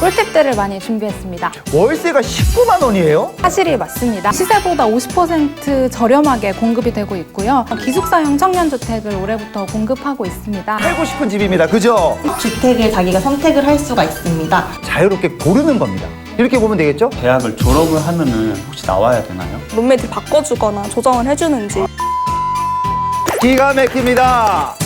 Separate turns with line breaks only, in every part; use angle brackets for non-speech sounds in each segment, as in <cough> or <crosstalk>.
꿀팁들을 많이 준비했습니다.
월세가 19만 원이에요?
사실이 맞습니다. 시세보다 50% 저렴하게 공급이 되고 있고요. 기숙사형 청년주택을 올해부터 공급하고 있습니다.
살고 싶은 집입니다. 그죠?
주택을 자기가 선택을 할 수가 있습니다.
자유롭게 고르는 겁니다. 이렇게 보면 되겠죠?
대학을 졸업을 하면은 혹시 나와야 되나요?
룸메이트 바꿔주거나 조정을 해주는지
기가 막힙니다.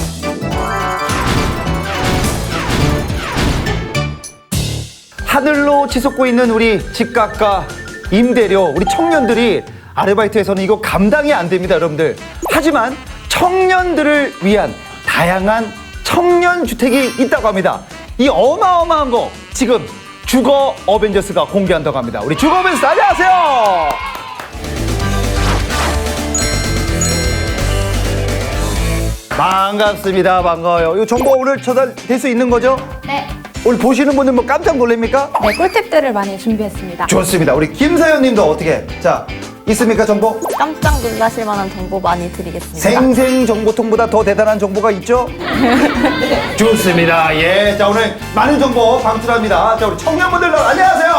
하늘로 치솟고 있는 우리 집값과 임대료, 우리 청년들이 아르바이트에서는 이거 감당이 안 됩니다, 여러분들. 하지만 청년들을 위한 다양한 청년 주택이 있다고 합니다. 이 어마어마한 거 지금 주거 어벤져스가 공개한다고 합니다. 우리 주거 어벤져스 안녕하세요. 반갑습니다. 반가워요. 이 정보 오늘 전달될 수 있는 거죠?
네.
오늘 보시는 분들 뭐 깜짝 놀랍니까?
네, 꿀팁들을 많이 준비했습니다.
좋습니다. 우리 김사연 님도 어떻게? 자, 있습니까, 정보?
깜짝 놀라실 만한 정보 많이 드리겠습니다.
생생 정보통보다 더 대단한 정보가 있죠? <laughs> 좋습니다. 예. 자, 오늘 많은 정보 방출합니다. 자, 우리 청년분들 안녕하세요.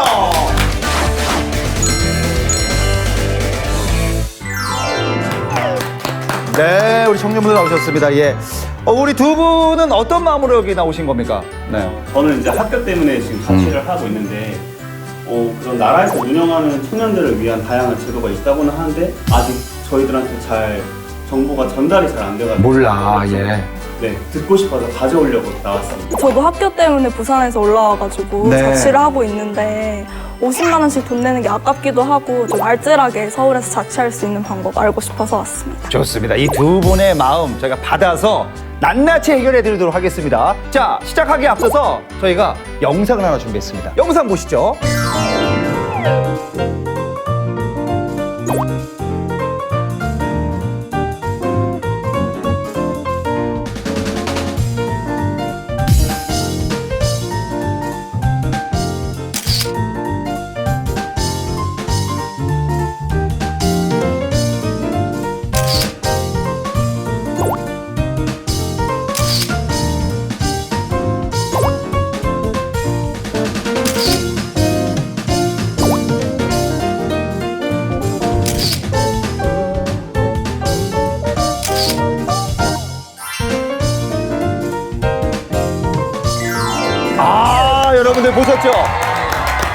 네, 우리 청년분들 나오셨습니다. 예. 어, 우리 두 분은 어떤 마음으로 여기 나오신 겁니까? 네.
저는 이제 학교 때문에 지금 자취를 하고 있는데 어, 그런 나라에서 운영하는 청년들을 위한 다양한 제도가 있다고는 하는데 아직 저희들한테 잘 정보가 전달이 잘 안 돼가지고
몰라, 예.
네 듣고 싶어서 가져오려고 나왔습니다.
저도 학교 때문에 부산에서 올라와가지고
네.
자취를 하고 있는데 50만 원씩 돈 내는 게 아깝기도 하고 좀 알뜰하게 서울에서 자취할 수 있는 방법 알고 싶어서 왔습니다.
좋습니다. 이 두 분의 마음 저희가 받아서 낱낱이 해결해 드리도록 하겠습니다. 자, 시작하기에 앞서서 저희가 영상을 하나 준비했습니다. 영상 보시죠. 보셨죠?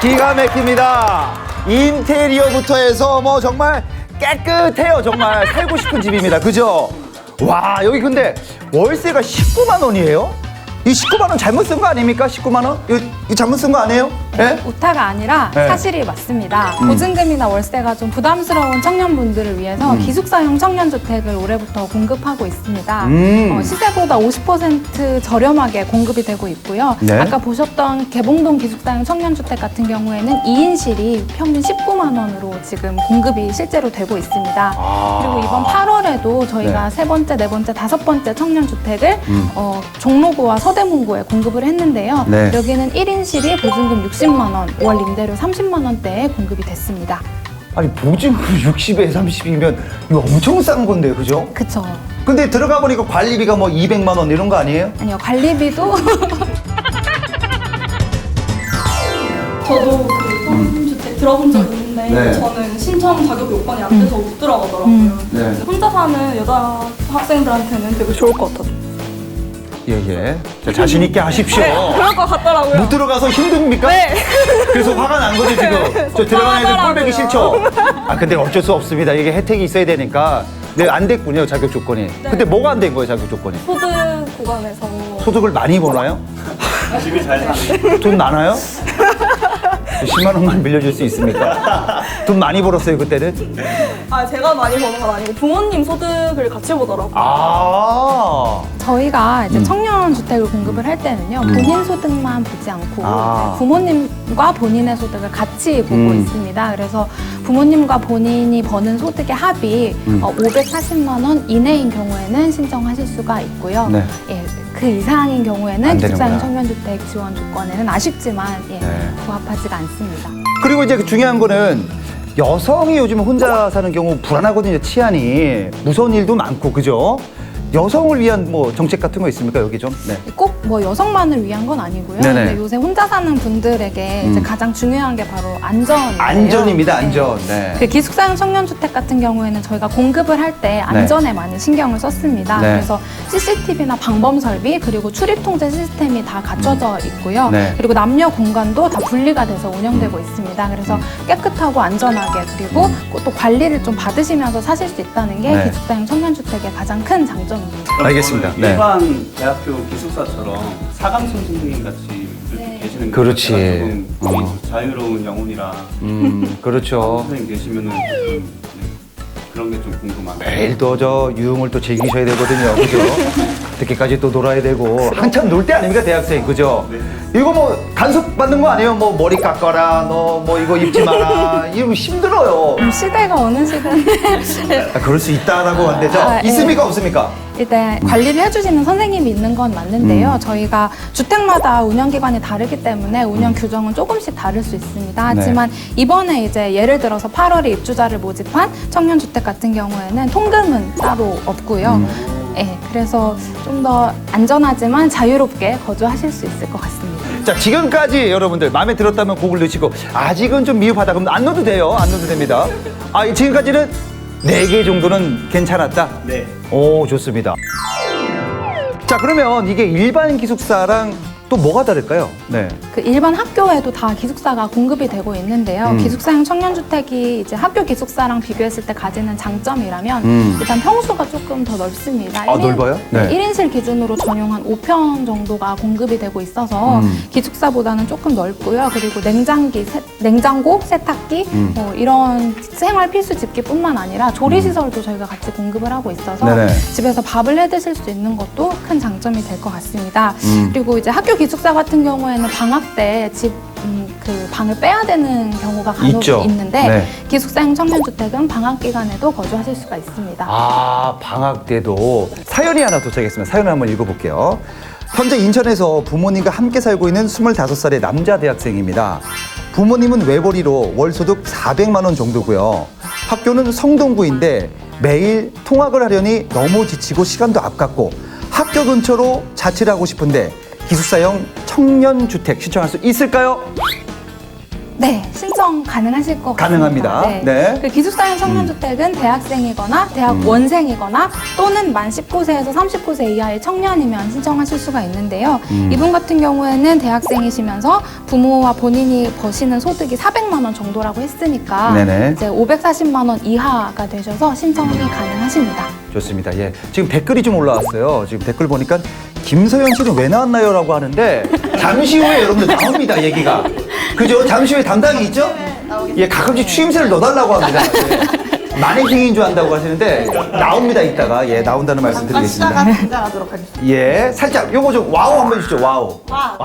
기가 막힙니다. 인테리어부터 해서 뭐 정말 깨끗해요. 정말 살고 싶은 집입니다. 그죠? 와, 여기 근데 월세가 19만 원이에요? 이 19만 원 잘못 쓴 거 아닙니까? 19만 원? 이거, 이거 잘못 쓴 거 아니에요? 예?
오타가 아니라
네.
사실이 맞습니다. 보증금이나 월세가 좀 부담스러운 청년분들을 위해서 기숙사형 청년주택을 올해부터 공급하고 있습니다.
음.
어, 시세보다 50% 저렴하게 공급이 되고 있고요.
네.
아까 보셨던 개봉동 기숙사형 청년주택 같은 경우에는 2인실이 평균 19만 원으로 지금 공급이 실제로 되고 있습니다. 그리고 이번 8월에도 저희가
아. 네. 음.
세 번째, 네 번째, 다섯 번째 청년주택을 어, 종로구와 서대문구에 공급을 했는데요.
네.
여기는 1인실이 보증금 60만 원, 월 임대료 30만 원대에 공급이 됐습니다.
아니, 보증금 <laughs> 60에 30이면 이거 엄청 싼 건데, 그죠?
그쵸.
근데 들어가 보니까 관리비가 뭐 200만 원 이런 거 아니에요?
아니요, 관리비도 <laughs>
저도 그 청주택 들어본 적 있는데
네.
저는 신청 자격 요건이 안 돼서 못 들어가더라고요.
네.
혼자 사는 여자 학생들한테는 되게 좋을 것 같아요.
예, 예. 자, 자신 있게 하십시오.
그럴 것 같더라고요.
못 들어가서 힘듭니까?
네.
그래서 화가 난 거죠, 지금. 저 들어가는 애들 꼴 보기 싫죠? 아, 근데 어쩔 수 없습니다. 이게 혜택이 있어야 되니까. 네, 안 됐군요, 자격 조건이. 근데 뭐가 안 된 거예요, 자격 조건이?
소득 구간에서
소득을 많이 버나요?
집이 잘 사는
돈 많아요? 10만 원만 빌려줄 수 있습니까? 돈 많이 벌었어요, 그때는?
아 제가 많이 버는 건 아니고 부모님 소득을 같이 보더라고요.
아.
저희가 이제
음.
청년 주택을 공급을 할 때는요, 본인 소득만 보지 않고
아.
부모님과 본인의 소득을 같이 보고
음.
있습니다. 그래서 부모님과 본인이 버는 소득의 합이
음.
어, 540만 원 이내인 경우에는 신청하실 수가 있고요.
네.
예, 그 이상인
안
경우에는. 기숙사형 청년주택 지원 조건에는 아쉽지만 예,
네.
부합하지가 않습니다.
그리고 이제 그 중요한 거는 여성이 요즘 혼자 사는 경우 불안하거든요, 치안이. 무서운 일도 많고, 그죠? 여성을 위한 뭐 정책 같은 거 있습니까 여기 좀? 네.
꼭 뭐 여성만을 위한 건 아니고요.
네네.
근데 요새 혼자 사는 분들에게 이제
음.
가장 중요한 게 바로 안전인데요.
안전입니다
네.
안전. 네.
그 기숙사형 청년주택 같은 경우에는 저희가 공급을 할 때 안전에 많이 신경을 썼습니다.
네.
그래서 CCTV나 방범 설비 그리고 출입 통제 시스템이 다 갖춰져 있고요.
네.
그리고 남녀 공간도 다 분리가 돼서 운영되고 있습니다. 그래서 깨끗하고 안전하게 그리고 또 관리를 좀 받으시면서 사실 수 있다는 게
음. 네.
기숙사형 청년주택의 가장 큰.
그럼
알겠습니다. 네.
일반 대학교 기숙사처럼 사감송 선생님 같이 이렇게
네.
계시는 게
그렇지.
제가 조금
어.
좀 자유로운 영혼이라
음 <laughs> 그렇죠.
선생님 계시면은 좀, 네, 그런 게 좀 궁금합니다.
매일 또저 유흥을 또 즐기셔야 되거든요. 그죠? <laughs> 늦게까지 또 놀아야 되고 한참 놀 때 아닙니까 대학생 그죠?
네.
이거 뭐 간섭 받는 거 아니에요? 뭐 머리 깎아라, 너 뭐 이거 입지 마라. <laughs> 이거 힘들어요.
음, 시대가 어느 시대인데
아, 그럴 수 있다라고 하는데 저
아, 예.
있습니까 없습니까?
일단 관리를 해주시는 선생님이 있는 건 맞는데요.
음.
저희가 주택마다 운영기관이 다르기 때문에 운영 규정은 조금씩 다를 수 있습니다.
네.
하지만 이번에 이제 예를 들어서 8월에 입주자를 모집한 청년주택 같은 경우에는 통금은 따로 없고요.
음.
예, 그래서 좀 더 안전하지만 자유롭게 거주하실 수 있을 것 같습니다.
자 지금까지 여러분들 마음에 들었다면 곡을 넣으시고 아직은 좀 미흡하다 그럼 안 넣어도 돼요. 안 넣어도 됩니다. 아 지금까지는 네 개 정도는 괜찮았다.
네.
오 좋습니다. 자 그러면 이게 일반 기숙사랑 또 뭐가 다를까요? 네.
그 일반 학교에도 다 기숙사가 공급이 되고 있는데요.
음.
기숙사형 청년주택이 이제 학교 기숙사랑 비교했을 때 가지는 장점이라면
음.
일단 평수가 조금 더 넓습니다.
아, 넓어요? 네.
네. 1인실 기준으로 전용 한 5평 정도가 공급이 되고 있어서
음.
기숙사보다는 조금 넓고요. 그리고 냉장기, 세- 냉장고, 세탁기
음.
뭐 이런 생활 필수 집기뿐만 아니라 조리 시설도 저희가 같이 공급을 하고 있어서
네네.
집에서 밥을 해 드실 수 있는 것도 큰 장점이 될 것 같습니다.
음.
그리고 이제 학교 기숙사 같은 경우에는 방학 때집그 방을 빼야 되는 경우가 간혹
있죠.
있는데
네.
기숙사형 청년 주택은 방학 기간에도 거주하실 수가 있습니다.
아 방학 때도 사연이 하나 도착했습니다. 사연을 한번 읽어볼게요. 현재 인천에서 부모님과 함께 살고 있는 25살의 남자 대학생입니다. 부모님은 외벌이로 월 소득 400만 원 정도고요. 학교는 성동구인데 매일 통학을 하려니 너무 지치고 시간도 아깝고 학교 근처로 자취를 하고 싶은데 기숙사형 청년주택 신청할 수 있을까요?
네, 신청 가능하실 것
가능합니다.
같습니다.
네.
그 기숙사형 청년주택은 대학생이거나 대학
음.
원생이거나 또는 만 19세에서 39세 이하의 청년이면 신청하실 수가 있는데요.
음.
이분 같은 경우에는 대학생이시면서 부모와 본인이 버시는 소득이 400만 원 정도라고 했으니까
네네.
이제 540만 원 이하가 되셔서 신청이 가능하십니다.
좋습니다. 예. 지금 댓글이 좀 올라왔어요. 지금 댓글 보니까 김서영 씨는 왜 나왔나요? 라고 하는데 잠시 후에 여러분들 나옵니다. 얘기가. 그죠? 잠시 후에 담당이 있죠? 예, 가끔씩 추임새를 넣어달라고 합니다. 예. 마네킹인 줄 안다고 하시는데 나옵니다. 이따가. 예, 나온다는 말씀 드리겠습니다.
등장하도록 하겠습니다.
예, 살짝 요거 좀 와우 한번 해주시죠. 와우.
와.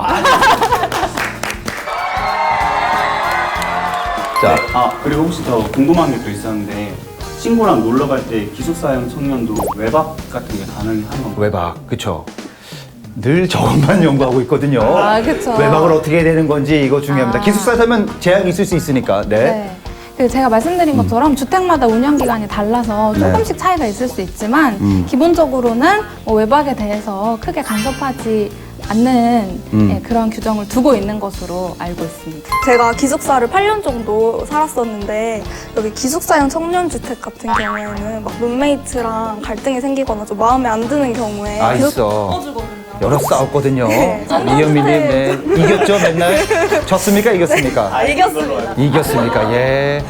자,
아 그리고 혹시 더 궁금한 게 또 있었는데 친구랑 놀러 갈 때 기숙사형 청년도 외박 같은 게 가능한 건가요?
외박. 그쵸. 늘 저것만 <laughs> 연구하고 있거든요.
아, 그쵸.
외박을 어떻게 해야 되는 건지 이거 중요합니다.
아.
기숙사 살면 제약이 있을 수 있으니까. 네.
네. 그 제가 말씀드린 것처럼 주택마다 운영 기간이 달라서
네.
조금씩 차이가 있을 수 있지만
음.
기본적으로는 뭐 외박에 대해서 크게 간섭하지 않는
음.
예, 그런 규정을 두고 있는 것으로 알고 있습니다.
제가 기숙사를 8년 정도 살았었는데 여기 기숙사형 청년주택 같은 경우에는 막 룸메이트랑 갈등이 생기거나 좀 마음에 안 드는 경우에
아, 있어.
바꿔주거든요.
여러 싸웠거든요.
네.
이현미님, 네. 이겼죠, 맨날? 졌습니까, 이겼습니까?
아, 이겼습니다.
이겼습니까, 예.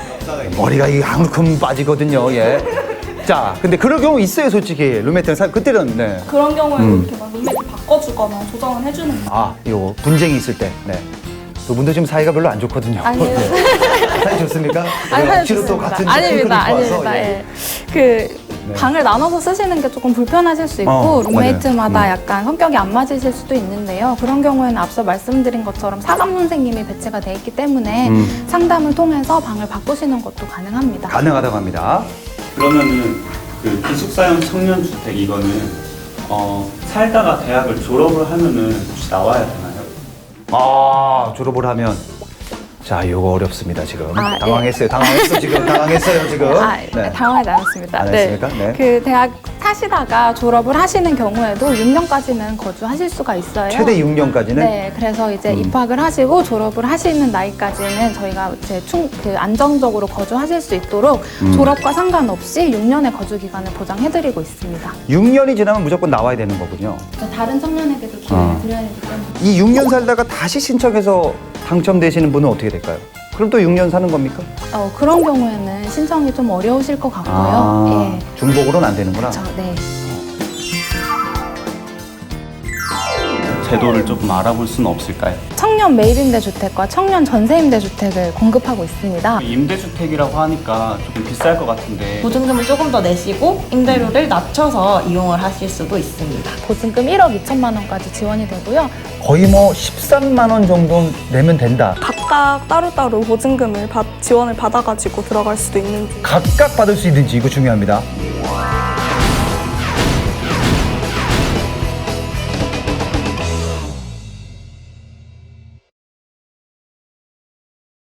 머리가 이 한큼 빠지거든요, 예. 자, 근데 그럴 경우 있어요, 솔직히. 룸메이트랑 살, 그때는, 네.
그런 경우에도
음.
이렇게 막 룸메이트 바꿔주거나 조정을 해주는 거.
아, 이거 분쟁이 있을 때, 네. 두 분도 지금 사이가 별로 안 좋거든요.
아니요.
네. 사이 좋습니까?
아니,
네, 억지로 또
좋습니다.
같은
아닙니다, 아닙니다.
와서,
예. 그
네.
방을 나눠서 쓰시는 게 조금 불편하실 수 있고
어,
룸메이트마다.
음.
약간 성격이 안 맞으실 수도 있는데요. 그런 경우에는 앞서 말씀드린 것처럼 사감 선생님이 배치가 돼 있기 때문에
음.
상담을 통해서 방을 바꾸시는 것도 가능합니다.
가능하다고 합니다.
그러면은 그 기숙사형 청년주택 이거는 어, 살다가 대학을 졸업을 하면은 혹시 나와야 되나요?
아, 졸업을 하면. 자, 이거 어렵습니다 지금.
아, 예.
당황했어요. 당황했어 지금. 당황했어요 지금.
아,
네.
당황하지 않았습니다.
안 했습니까? 네.
그 대학 사시다가 졸업을 하시는 경우에도 6년까지는 거주하실 수가 있어요.
최대 6년까지는
네, 그래서 이제
음.
입학을 하시고 졸업을 하시는 나이까지는 저희가 이제 충, 그 안정적으로 거주하실 수 있도록
음.
졸업과 상관없이 6년의 거주 기간을 보장해드리고 있습니다.
6년이 지나면 무조건 나와야 되는 거군요.
다른 청년에게도 기회를
아.
드려야 되기 때문에.
이 6년 살다가 다시 신청해서 당첨되시는 분은 어떻게 될까요? 그럼 또 6년 사는 겁니까?
어, 그런 경우에는 신청이 좀 어려우실 것 같고요.
아,
예.
중복으로는 안 되는구나.
저, 네.
제도를 조금 알아볼 수는 없을까요?
청년 매입임대 주택과 청년 전세임대 주택을 공급하고 있습니다.
임대주택이라고 하니까 조금 비쌀 것 같은데
보증금을 조금 더 내시고 임대료를 낮춰서 이용을 하실 수도 있습니다.
보증금 1억 2천만 원까지 지원이 되고요.
거의 뭐 13만 원 정도 내면 된다.
각각 따로따로 보증금을 받- 지원을 받아가지고 들어갈 수도 있는지
각각 받을 수 있는지 이거 중요합니다.